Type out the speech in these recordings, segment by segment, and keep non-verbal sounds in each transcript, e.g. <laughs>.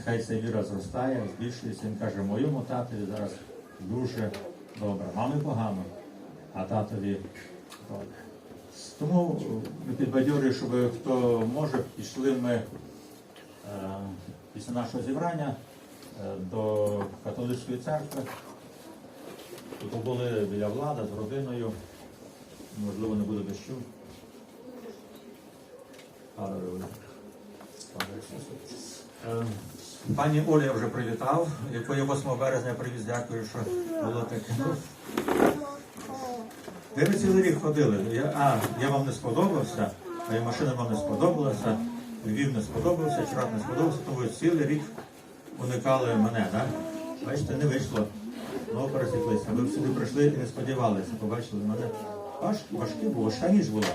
нехай ця віра зростає, збільшується. Він каже, моєму татові зараз дуже добре. Мамі погано, а татові добре. Тому е, підбадьорюю, щоб хто може, пішли ми е, після нашого зібрання е, до католицької церкви. Побули біля влади з родиною. Можливо, не буде дощу. Ісусу. Е, Пані Олі я вже привітав, якої 8 березня привіз, дякую, що було таке. Ви цілий рік ходили? Я, а, я вам не сподобався, моя машина вам не сподобалася, Львів не сподобався, Чорат не сподобався, тому цілий рік уникали мене, так? Бачите, не вийшло. Знову пересіклися. Ви сюди прийшли і не сподівалися, побачили мене. Важ, важкі було, важка ніч була.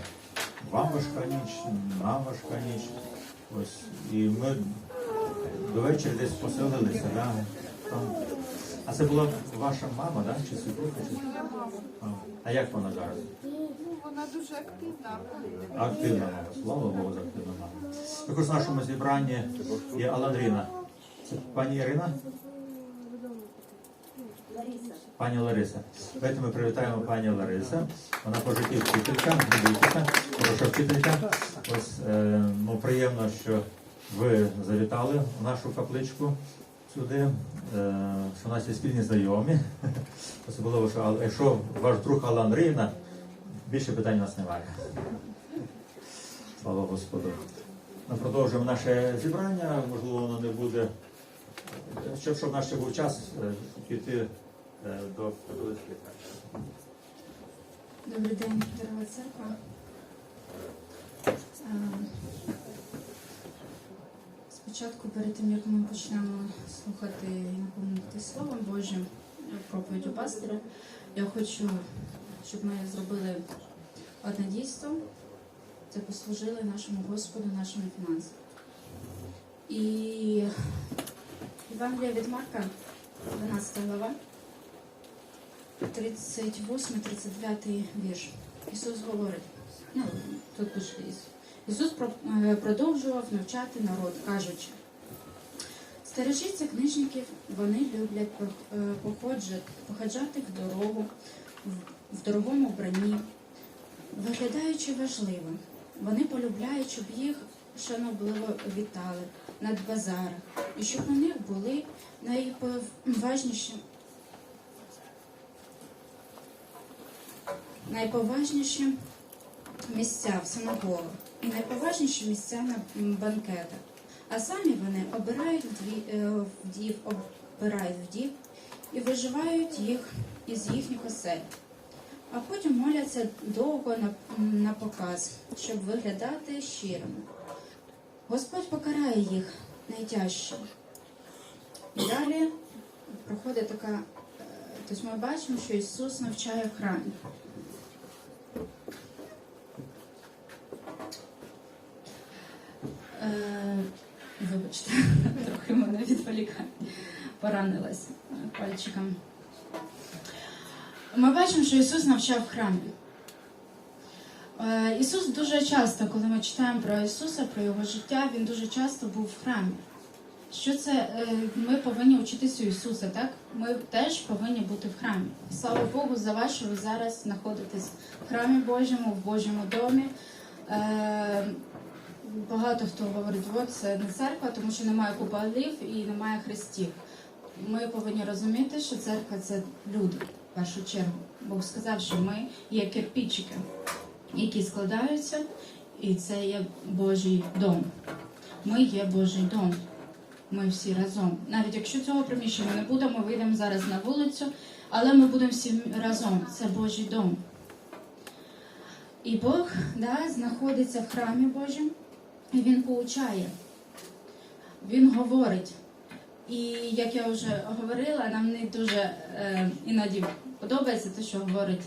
Вам важка ніч, нам важка ніч. Ось. І ми до вечора десь поселилися. Да? Там. А це була ваша мама, да? чи свекруха? Чи... А. а як вона зараз? Ну, вона дуже активна. Активна мама. Слава Богу, за активна мама. Також в нашому зібранні є Аландріна. Це пані Ірина? Пані Лариса. Давайте ми привітаємо пані Лариса. Вона по житті вчителька, медичка, хороша вчителька. Ось е, ну, приємно, що ви завітали в нашу капличку сюди, е, що у нас є спільні знайомі. <laughs> Особливо, що якщо ваш друг Алла Андріївна, більше питань у нас немає. Слава Господу. Ми продовжуємо наше зібрання, можливо, воно не буде. Щоб, щоб наш ще був час е, піти е, до католицької церкви. Добрий день, дорога церква. Е, Спочатку, перед тим як ми почнемо слухати і наповнити Словом Божим проповідь у пастиря, я хочу, щоб ми зробили одне дійство. Це послужили нашому Господу, нашим фінансам. І Євангелія від Марка, 12 глава, 38-39 вірш. Ісус говорить, ну тут пише Ісус. Ісус е, продовжував навчати народ, кажучи, стережіться книжників, вони люблять е, походжати в дорогу, в- дорогому вбранні, виглядаючи важливим. Вони полюбляють, щоб їх шанобливо вітали над базарах, і щоб у них були найповажніші найповажніші місця в синагогах і найповажніші місця на банкетах. А самі вони обирають е, вдів, обирають вдів і виживають їх із їхніх осель. А потім моляться довго на, на показ, щоб виглядати щирими. Господь покарає їх найтяжче. Далі проходить така. е, Тобто ми бачимо, що Ісус навчає в храмі. Е, Вибачте, <laughs> трохи мене відволікає. Поранилась е, пальчиком. Ми бачимо, що Ісус навчав в храмі. Е, Ісус дуже часто, коли ми читаємо про Ісуса, про Його життя, Він дуже часто був в храмі. Що це ми повинні вчитися у Ісуса, так? Ми теж повинні бути в храмі. Слава Богу, за вас, що ви зараз знаходитесь в храмі Божому, в Божому домі. Багато хто говорить, от це не церква, тому що немає куполів і немає хрестів. Ми повинні розуміти, що церква це люди в першу чергу. Бог сказав, що ми є кирпичики, які складаються, і це є Божий дом. Ми є Божий дом. Ми всі разом. Навіть якщо цього приміщення не буде, ми вийдемо зараз на вулицю, але ми будемо всі разом. Це Божий дом. І Бог да, знаходиться в храмі Божому, і Він поучає, Він говорить. І як я вже говорила, нам не дуже е, іноді подобається те, що говорить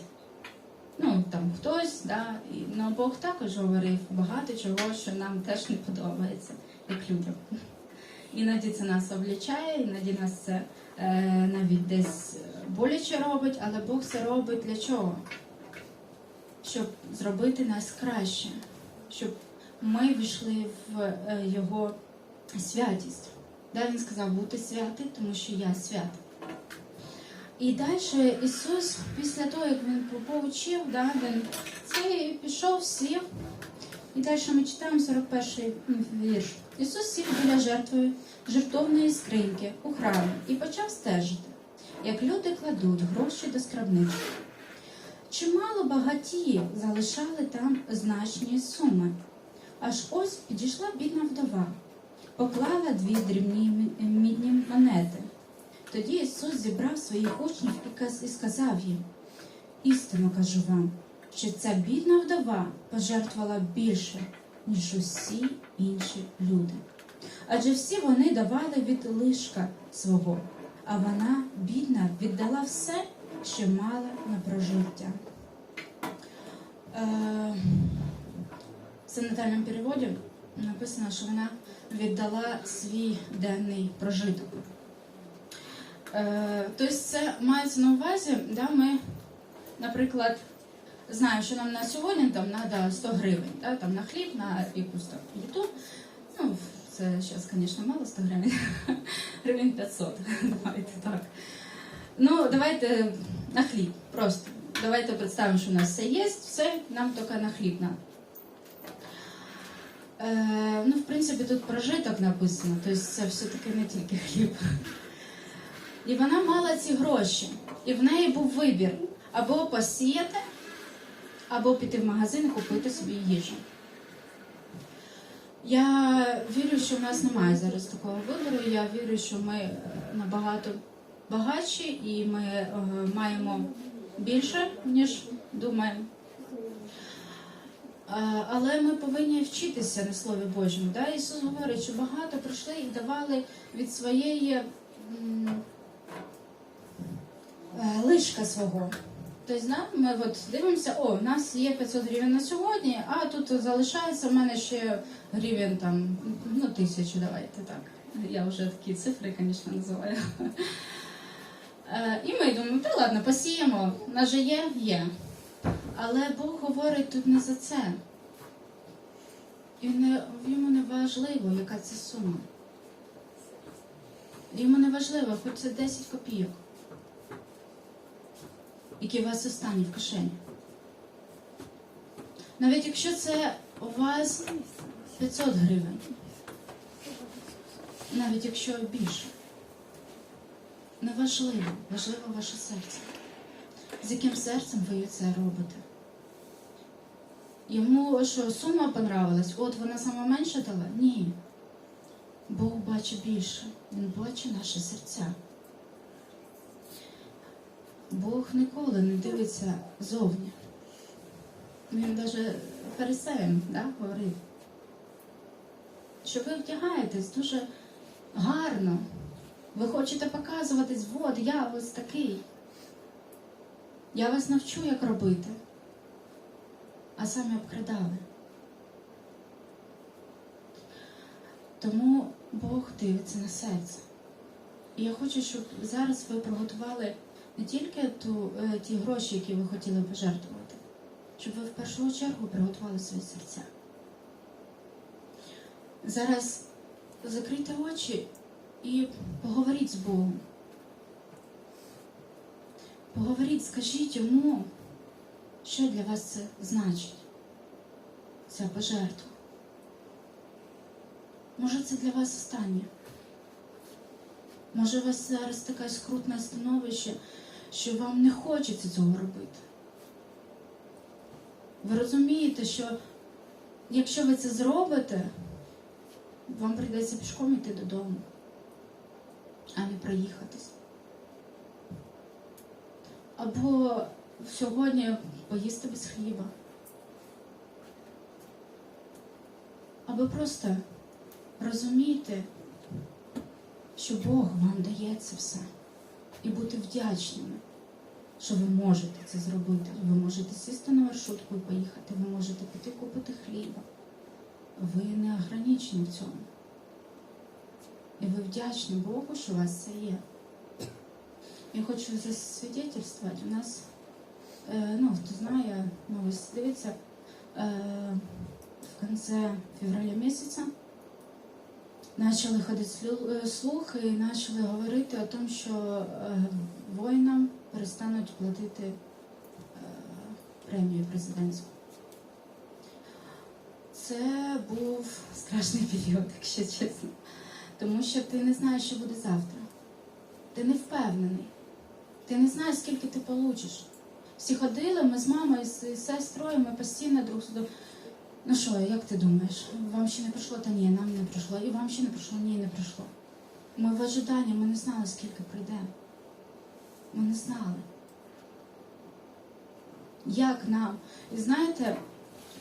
ну, там хтось, да, і, ну, Бог також говорив багато чого, що нам теж не подобається, як людям. Іноді це нас облічає, іноді нас це е, навіть десь боляче робить, але Бог це робить для чого? Щоб зробити нас краще, щоб ми війшли в е, Його святість. Да, він сказав бути святий, тому що я святий. І далі Ісус, після того, як він поучив, да, він це пішов, сів. І далі ми читаємо 41 вірш. Ісус сів біля жертви жертовної скриньки у храмі і почав стежити, як люди кладуть гроші до скарбнички. Чимало багатіїв залишали там значні суми. Аж ось підійшла бідна вдова, поклала дві дрібні мідні монети. Тоді Ісус зібрав своїх учнів і сказав їм: істинно кажу вам, що ця бідна вдова пожертвувала більше, ніж усі інші люди. Адже всі вони давали від лишка свого, а вона, бідна, віддала все, що мала на прожиття. Е, в синодальному переводі написано, що вона віддала свій денний прожиток. Е, тобто це мається на увазі, да, ми, наприклад, знаємо, що нам на сьогодні там треба 100 гривень, да, там на хліб, на якусь там їду. Ну, це зараз, звісно, мало 100 гривень. <laughs> Гривень 500. <laughs> Давайте так. Ну, давайте на хліб. Просто. Давайте представимо, що у нас все є, все, нам тільки на хліб надо. Е, ну, в принципі, тут прожиток написано, тобто це все-таки не тільки хліб. І вона мала ці гроші. І в неї був вибір або посіяти, або піти в магазин і купити собі їжу. Я вірю, що в нас немає зараз такого вибору. Я вірю, що ми е, набагато багатші і ми е, маємо більше, ніж думаємо. Але ми повинні вчитися на Слові Божому. Да? Ісус говорить, що багато прийшли і давали від своєї е, лишка свого. Тобто, ми от дивимося, о, у нас є 500 гривень на сьогодні, а тут залишається в мене ще гривень там, ну, тисячу, давайте так. Я вже такі цифри, звісно, називаю. Е, І ми думаємо, та ладно, посіємо, у нас же є, є. Але Бог говорить тут не за це. І не, йому не важливо, яка це сума. Йому не важливо, хоч це 10 копійок, які у вас останні в кишені. Навіть якщо це у вас 500 гривень, навіть якщо більше, не важливо, важливо ваше серце. З яким серцем ви це робите? Йому що сума понравилась? От вона сама менше дала? Ні. Бог бачить більше. Він бачить наші серця. Бог ніколи не дивиться зовні. Він навіть фарисеям да, говорив, що ви вдягаєтесь дуже гарно. Ви хочете показуватись, от я ось такий. Я вас навчу, як робити, а самі обкрадали. Тому Бог дивиться на серце. І я хочу, щоб зараз ви приготували не тільки ту, е, ті гроші, які ви хотіли пожертвувати, щоб ви в першу чергу приготували свої серця. Зараз закрийте очі і поговоріть з Богом. Поговоріть, скажіть йому, що для вас це значить, ця пожертва. Може, це для вас останнє. Може, у вас зараз таке скрутне становище, що вам не хочеться цього робити. Ви розумієте, що якщо ви це зробите, вам прийдеться пішком йти додому, а не проїхатись. Або сьогодні поїсти без хліба. Або просто розуміти, що Бог вам дає це все. І бути вдячними, що ви можете це зробити. Ви можете сісти на маршрутку і поїхати, ви можете піти купити хліба. Ви не ограничені в цьому. І ви вдячні Богу, що у вас це є. Я хочу засвідетельствувати. У нас, е, ну, хто знає, новость дивиться, е, в конце февраля месяца почали ходити е, слухи і почали говорити о тому, що воїнам перестануть платити премію президентську. Це був страшний період, якщо чесно. Тому що ти не знаєш, що буде завтра. Ти не впевнений. Ти не знаєш, скільки ти получиш. Всі ходили, ми з мамою, з сестрою, ми постійно друг з. Ну що, як ти думаєш? Вам ще не прийшло? Та ні, нам не прийшло. І вам ще не прийшло? Ні, не прийшло. Ми в ожиданні, ми не знали, скільки прийде. Ми не знали. Як нам? І знаєте,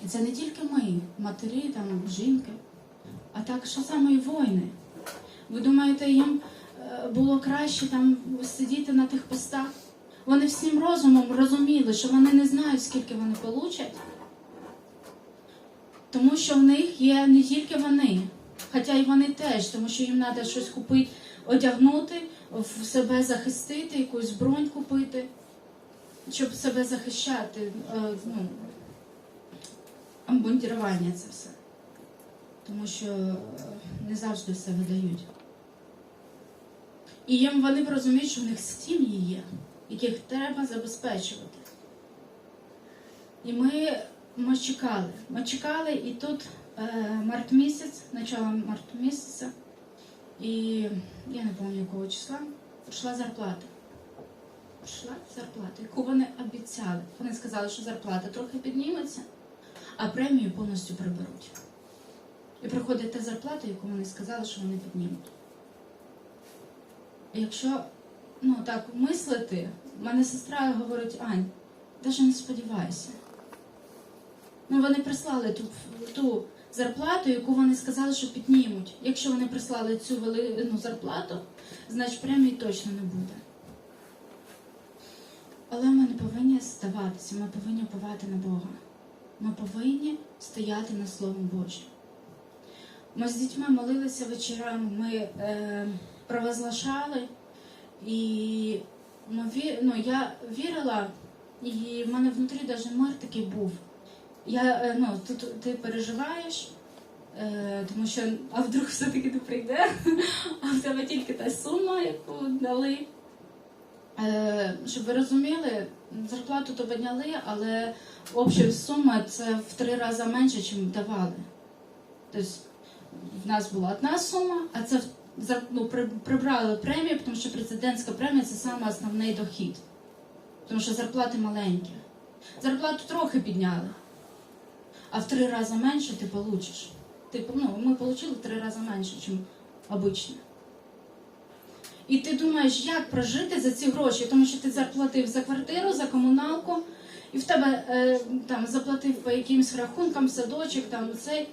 це не тільки ми, матері, там, жінки, а також саме і воїни. Ви думаєте, їм було краще там сидіти на тих постах? Вони всім розумом розуміли, що вони не знають, скільки вони получать, тому що в них є не тільки вони, хоча й вони теж, тому що їм треба щось купити, одягнути, в себе захистити, якусь бронь купити, щоб себе захищати. е, Ну, обмундірування це все. Тому що е, не завжди все видають. І їм вони розуміють, що в них сім'ї є, яких треба забезпечувати. І ми, ми чекали. Ми чекали, і тут е, март місяць, начало март місяця, і я не пам'ятаю якого числа, прийшла зарплата. Прийшла зарплата, яку вони обіцяли. Вони сказали, що зарплата трохи підніметься, а премію повністю приберуть. І приходить та зарплата, яку вони сказали, що вони піднімуть. Якщо ну так мислити, в мене сестра говорить, Ань, навіть не сподівайся. Ну, вони прислали ту, ту зарплату, яку вони сказали, що піднімуть. Якщо вони прислали цю велику зарплату, значить премії точно не буде. Але ми не повинні здаватися, ми повинні уповати на Бога. Ми повинні стояти на Словом Божим. Ми з дітьми молилися вечорами, ми е, провозглашали, і ві- ну, я вірила, і в мене внутрі навіть мир такий був. Я, е, ну, тут ти переживаєш, е, тому що а вдруг все-таки не прийде, а в тебе тільки та сума, яку дали. Е, щоб ви розуміли, зарплату то підняли, але обща сума це в три рази менше, ніж давали. Тобто в нас була одна сума, а це за- ну, прибрали премію, тому що президентська премія це саме основний дохід. Тому що зарплати маленькі. Зарплату трохи підняли, а в три рази менше ти получиш. Типу, ну, ми отримали в три рази менше, ніж обично. І ти думаєш, як прожити за ці гроші, тому що ти заплатив за квартиру, за комуналку, і в тебе е, там заплатив по якимсь рахункам садочок, там цей.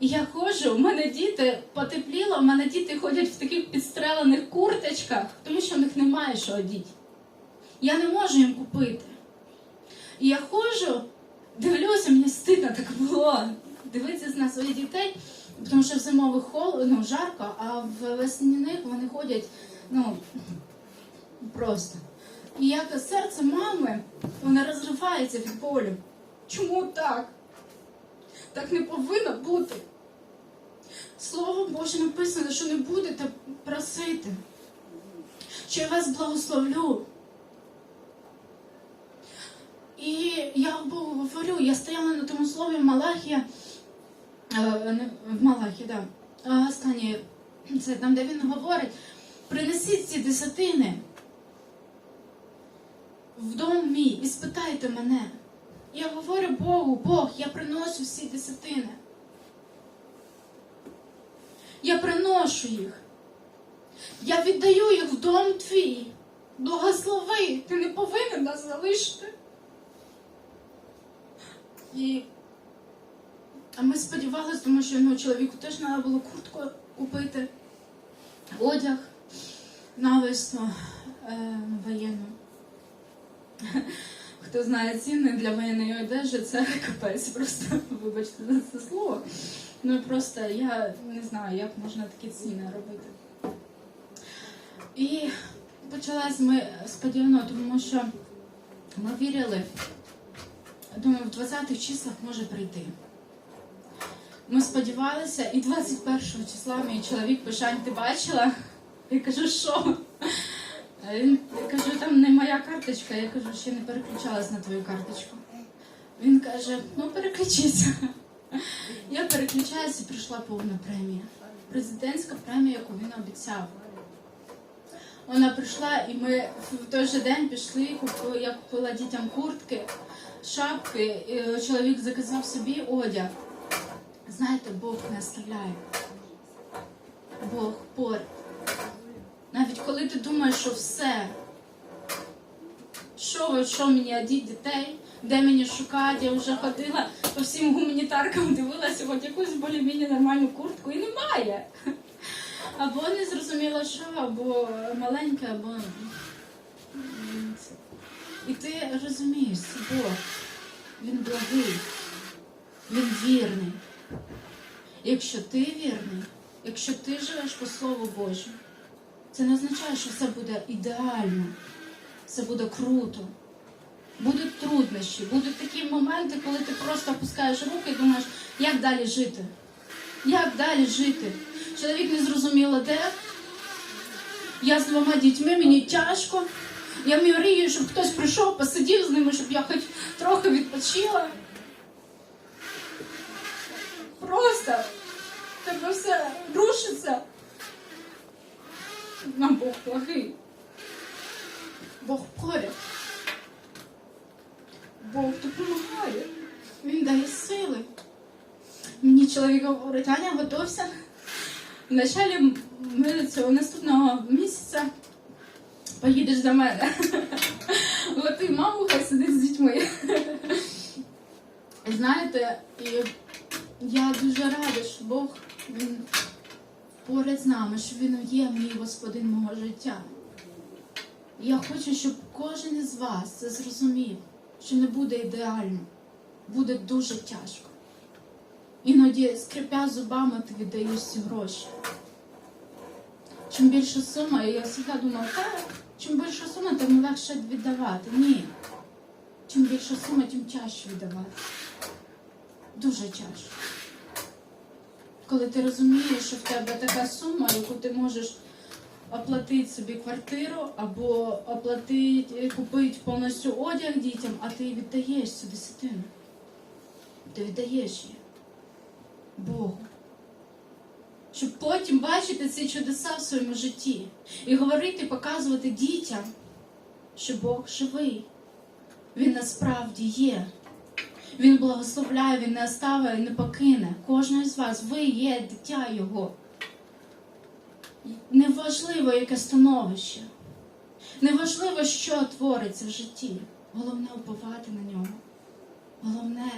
І я ходжу, у мене діти потепліло, у мене діти ходять в таких підстрелених курточках, тому що в них немає що одіти. Я не можу їм купити. І я ходжу, дивлюся, мені стидно так було дивитися на своїх дітей, тому що в зимових хол, ну, жарко, а в весняних вони ходять, ну, просто. І як серце мами, воно розривається від болю. Чому так? Так не повинно бути. Слово Боже написано, що не будете просити, що я вас благословлю. І я Богу говорю, я стояла на тому слові Малахія, е, в Малахі, да. Останнє, це там, де він говорить, принесіть ці десятини в дом мій і спитайте мене. Я говорю Богу, Бог, я приношу всі десятини. Я приношу їх. Я віддаю їх в дом твій. Благослови, ти не повинен нас залишити. І а ми сподівалися, тому що ну, чоловіку теж треба було куртку купити, одяг навесно е, воєнну. Хто знає ціни для воєнної одежі, це <laughs> капець. Просто вибачте за це слово. Ну просто я не знаю, як можна такі ціни робити. І почалась ми сподівано, тому що ми вірили, думаю, в 20-х числах може прийти. Ми сподівалися, і 21 числа мій чоловік пише, «Ань, ти бачила? Я кажу, що? А Він я кажу, там не моя карточка. Я кажу, ще не переключалась на твою карточку. Він каже: ну переключися. <laughs> Я переключаюся і прийшла повна премія. Президентська премія, яку він обіцяв. Вона прийшла, і ми в той же день пішли. Я купила дітям куртки, шапки. І е, чоловік заказав собі одяг. Знаєте, Бог не оставляє. Бог поряд. Навіть коли ти думаєш, що все, що, що мені одіть дітей, де мені шукати, я вже ходила по всім гуманітаркам, дивилася хоч якусь більш-менш нормальну куртку і немає. Або не зрозуміло, що, або маленьке, або. І ти розумієш, це Бог. Він благий, він вірний. Якщо ти вірний, якщо ти живеш по Слову Божому, це не означає, що все буде ідеально, все буде круто. Будуть труднощі, будуть такі моменти, коли ти просто опускаєш руки і думаєш, як далі жити? Як далі жити? Чоловік не зрозуміло де. Я з двома дітьми, мені тяжко. Я мрію, щоб хтось прийшов, посидів з ними, щоб я хоч трохи відпочила. Просто тебе все рушиться. Нам Бог благий. Бог поряд. Бог допомагає. Він дає сили. Мені чоловік говорить, Аня, готовся. В началі ми цього наступного місяця поїдеш до мене. Готуй маму, хай сидить з дітьми. Знаєте, і я дуже рада, що Бог він поряд з нами, що він є мій господин мого життя. Я хочу, щоб кожен із вас це зрозумів, що не буде ідеально, буде дуже тяжко. Іноді, скрипя зубами, ти віддаєш ці гроші. Чим більша сума, я завжди думала, чим більша сума, тим легше віддавати. Ні. Чим більша сума, тим тяжче віддавати. Дуже тяжко. Коли ти розумієш, що в тебе така сума, яку ти можеш оплатити собі квартиру або оплатити, купити повністю одяг дітям, а ти віддаєш цю десятину. Ти віддаєш її Богу. Щоб потім бачити ці чудеса в своєму житті і говорити, показувати дітям, що Бог живий. Він насправді є. Він благословляє, він не оставить, не покине. Кожного з вас, ви є дитя Його. Неважливо, яке становище. Неважливо, що твориться в житті. Головне уповати на нього. Головне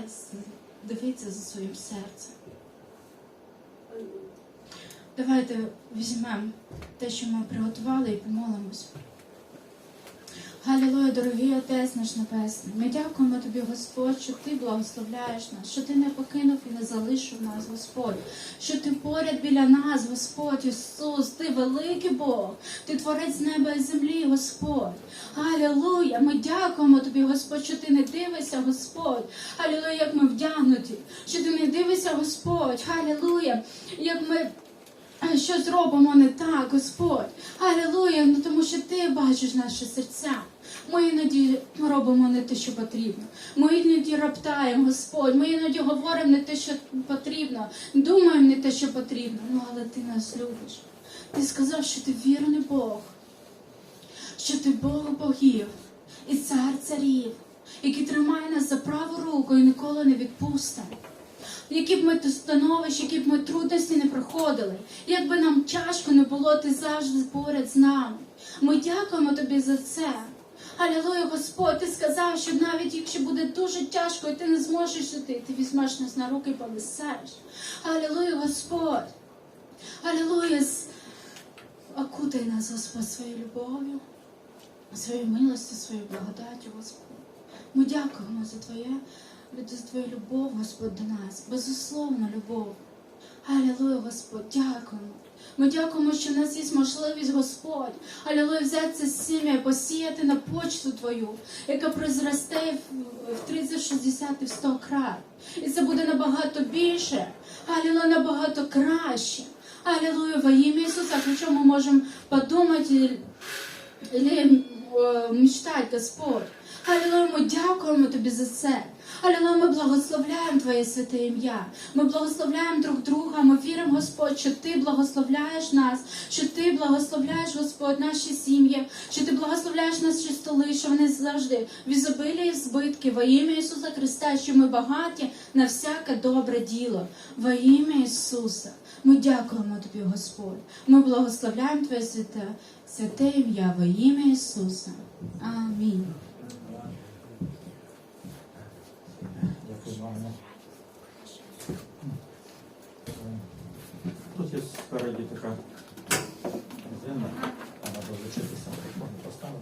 дивитися за своїм серцем. Давайте візьмемо те, що ми приготували, і помолимось. Галілуя, дорогий Отець наш Небесний. Ми дякуємо Тобі, Господь, що Ти благословляєш нас, що Ти не покинув і не залишив нас, Господь, що Ти поряд біля нас, Господь Ісус, Ти великий Бог, Ти творець неба і землі, Господь. Галілуя! Ми дякуємо Тобі, Господь, що Ти не дивишся, Господь. Галілуя, як ми вдягнуті, що Ти не дивишся, Господь. Галілуя, як ми. Що зробимо не так, Господь? Алілуя, ну тому що ти бачиш наші серця. Ми іноді робимо не те, що потрібно. Ми іноді роптаємо, Господь. Ми іноді говоримо не те, що потрібно, думаємо не те, що потрібно. Ну, але ти нас любиш. Ти сказав, що ти вірний Бог, що ти Бог богів і цар царів, який тримає нас за праву руку і ніколи не відпустить. Які б ми тут становища, які б ми трудності не проходили, як би нам тяжко не було, ти завжди поряд з нами. Ми дякуємо тобі за це. Алілуя, Господь, ти сказав, що навіть якщо буде дуже тяжко, і ти не зможеш жити, ти візьмеш нас на руки і понесеш. Алілуя, Господь. Алілуя, окутай нас, Господь, своєю любов'ю, своєю милостю, своєю благодаттю, Господь. Ми дякуємо за Твоє за Твою любов, Господь, до нас, безусловно, любов. Алілуя, Господь, дякуємо. Ми дякуємо, що в нас є можливість, Господь, алілуя, взяти це сім'я і посіяти на почту Твою, яка призросте в- в 30, 60 і в 100 крат. І це буде набагато більше, алілуя, набагато краще. Алілуя, во ім'я Ісуса, хоча ми можемо подумати или э, мечтать, Господь. Аллилуйя, ми дякуємо Тобі за це. Аллилуйя, ми благословляємо Твоє святе ім'я. Ми благословляємо друг друга. Ми віримо, Господь, що Ти благословляєш нас, що Ти благословляєш, Господь, наші сім'ї, що Ти благословляєш наші столи, що вони завжди в ізобилі і в збитки. Во ім'я Ісуса Христа, що ми багаті на всяке добре діло. Во ім'я Ісуса. Ми дякуємо Тобі, Господь. Ми благословляємо Твоє святе, святе ім'я во ім'я Ісуса. Амінь. Тут є спереді така резина, треба вчитися.